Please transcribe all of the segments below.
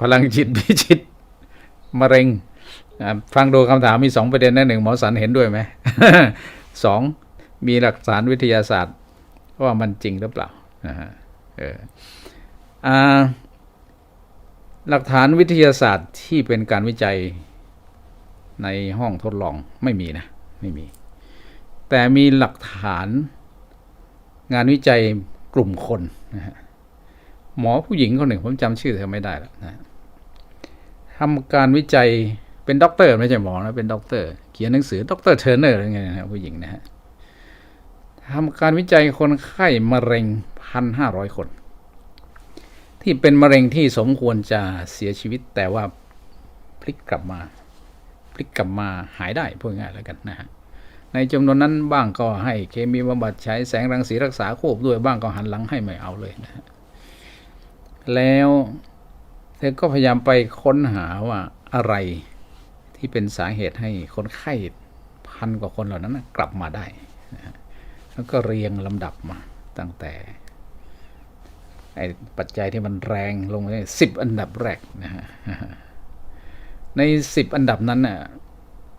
พลังจิตพิชิตมะเร็งฟังดูคำถามมีสองประเด็นนะหนึ่งหมอสันเห็นด้วยไหมสองมีหลักฐานวิทยาศาสตร์ ว่ามันจริงหรือเปล่านะฮะเอออ่าหลักฐานวิทยาศาสตร์ที่เป็นการวิจัยในห้องทดลองไม่มีนะไม่มี แต่มีหลักฐานงานวิจัยกลุ่มคนนะฮะ หมอผู้หญิงคนหนึ่งผมจำชื่อเธอไม่ได้แล้วนะทำการวิจัยเป็นด็อกเตอร์ไม่ใช่หมอนะเป็นด็อกเตอร์เขียนหนังสือด็อกเตอร์เทอร์เนอร์อะไรเงี้ยนะฮะผู้หญิงนะฮะทำการวิจัยคนไข้มะเร็งพันห้าร้อยคน ที่เป็นมะเร็งที่สมควรจะเสียชีวิตแต่ว่าพลิกกลับมา พลิกกลับมาหายได้พูดง่ายแล้วกันนะฮะในจำนวนนั้นบ้างก็ให้เคมีบำบัดใช้แสงรังสีรักษาควบด้วยบ้างก็หันหลังให้ไม่เอาเลยนะฮะ แล้วเธอก็พยายามไปค้นหาว่าอะไรที่เป็นสาเหตุให้คนไข้พันกว่าคนเหล่านั้นกลับมาได้นะแล้วก็เรียงลำดับมาตั้งแต่ไอ้ปัจจัยที่มันแรงลงไปสิบอันดับแรกนะฮะในสิบอันดับนั้นน่ะ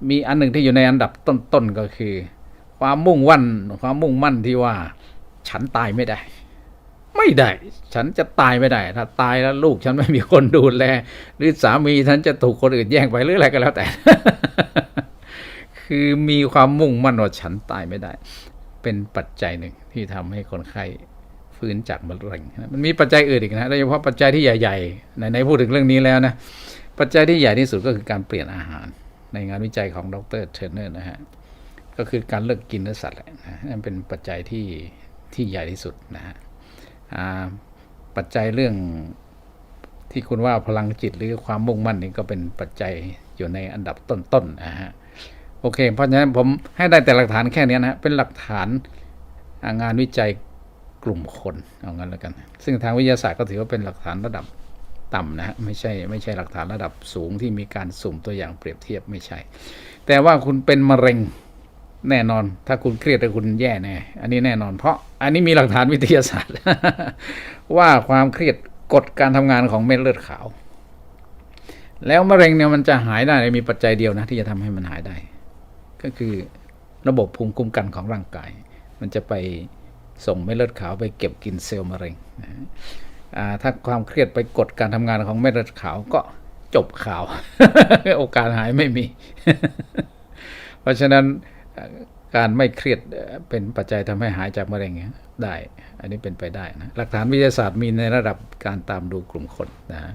มีอันหนึ่งที่อยู่ในอันดับต้นๆก็คือ ความมุ่งวันความมุ่งมั่นที่ว่า ฉันตายไม่ได้ ไม่ได้ ฉันจะตายไม่ได้ ถ้าตายแล้วลูกฉันไม่มีคนดูแล หรือสามีฉันจะถูกคนอื่นแย่งไปหรืออะไรก็แล้วแต่ คือมีความมุ่งมั่นว่าฉันตายไม่ได้ เป็นปัจจัยหนึ่งที่ทำให้คนไข้ฟื้นจากมะเร็งมันมีปัจจัยอื่นอีกนะโดยเฉพาะปัจจัยที่ใหญ่ๆในพูดถึงเรื่องนี้แล้วนะ ปัจจัยที่ใหญ่ที่สุดก็คือการเปลี่ยนอาหาร ในงานวิจัยของดรเทรนเนอร์นะฮะ ก็คือการเลิกกินเนื้อสัตว์แหละนะนั่นเป็นปัจจัยที่ที่ใหญ่ที่สุดนะฮะ ปัจจัยเรื่องที่คุณว่าพลังจิตหรือความมุ่งมั่นนี่ก็เป็นปัจจัยอยู่ในอันดับต้นๆนะฮะโอเค เพราะฉะนั้นผมให้ได้แต่หลักฐานแค่นี้นะฮะเป็นหลักฐานงานวิจัยกลุ่มคนเอางั้นแล้วกัน ซึ่งทางวิทยาศาสตร์ก็ถือว่าเป็นหลักฐานระดับต่ำนะฮะไม่ใช่ไม่ใช่หลักฐานระดับสูงที่มีการสุ่มตัวอย่างเปรียบเทียบไม่ใช่ แต่ว่าคุณเป็นมะเร็งแน่นอน ถ้าคุณเครียดแล้วคุณแย่แน่อันนี้แน่นอนเพราะ อันนี้มีหลักฐานวิทยาศาสตร์ ว่าความเครียดกดการทำงานของเม็ดเลือดขาว แล้วมะเร็งเนี่ยมันจะหายได้มีปัจจัยเดียวนะที่จะทำให้มันหายได้ ก็คือระบบภูมิคุ้มกันของร่างกาย มันจะไปส่งเม็ดเลือดขาวไปเก็บกินเซลล์มะเร็งนะถ้าความเครียดไปกดการทำงานของเม็ดเลือดขาวก็จบข่าว โอกาสหายไม่มี เพราะฉะนั้น การไม่เครียดเป็นปัจจัยทำให้หายจากมะเร็งได้ อันนี้เป็นไปได้นะ หลักฐานวิทยาศาสตร์มีในระดับการตามดูกลุ่มคนนะ